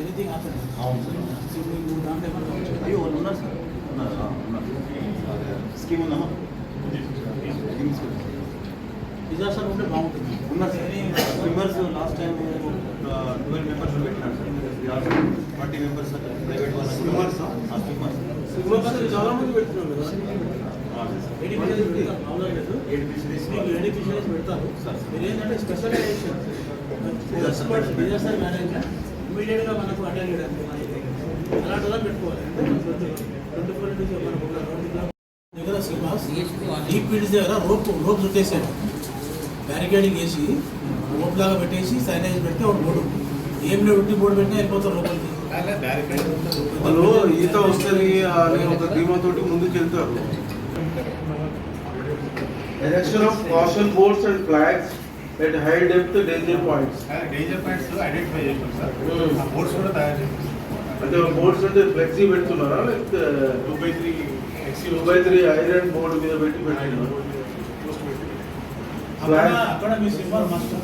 Anything happen అవును. Sir దాంట్లో ఏమన్నా. అయ్యో వాళ్ళు ఉన్నారు సార్. ఉన్నారు ఉన్నారు. స్కీమ్ ఉందమ్మా. స్కీమ్. డిజాస్టర్ ఉంటే బాగుంటుంది ఉన్నారు sir. Members last time twelve members పెట్టినారు సార్. ట్వంటీ మెంబర్స్ ప్రైవేట్ వాళ్ళు ఆ? స్విమ్మర్స్ చాలా మంది పెడుతున్నారు కదా. పెడతారు? సార్. మీరు ఏంటంటే స్పెషలైజేషన్ ఎక్స్పర్ట్ డిజాస్టర్ మేనేజ్మెంట్ ఇమీడియట్గా మనకు అటెండ్ చేయడానికి అలాంటి వాళ్ళని పెట్టుకోవాలి. అంటే ట్వంటీ ఫోర్ ఇంటూ మనకు ఒక రెండు కిలోమీటర్ల దగ్గర శ్రీనివాస్ డీప్ దగ్గర రోప్ రోప్ చుట్టేసాడు బ్యారికేడింగ్ వేసి రోప్ లాగా పెట్టేసి సైనేజ్ పెడితే ఒక బోర్డు ఏం లేదు ఉట్టి బోర్డు పెట్టినా వెళ్ళిపోతారు లోపలికి. వాళ్ళు ఈత వస్తుంది అనే ఒక ధీమాతోటి ముందుకు వెళ్తారు. Erection of caution boards and flags at high depth danger points danger points identify చేసాం సార్ బోర్డ్స్ కూడా తయారు చేసాం అంటే బోర్డ్స్ అంటే ఫ్లెక్సీ పెడుతున్నారా? లేకపోతే two by three two by three iron board మీద పెట్టి పెట్టినారు అక్కడ మీ సింబల్ మస్ట్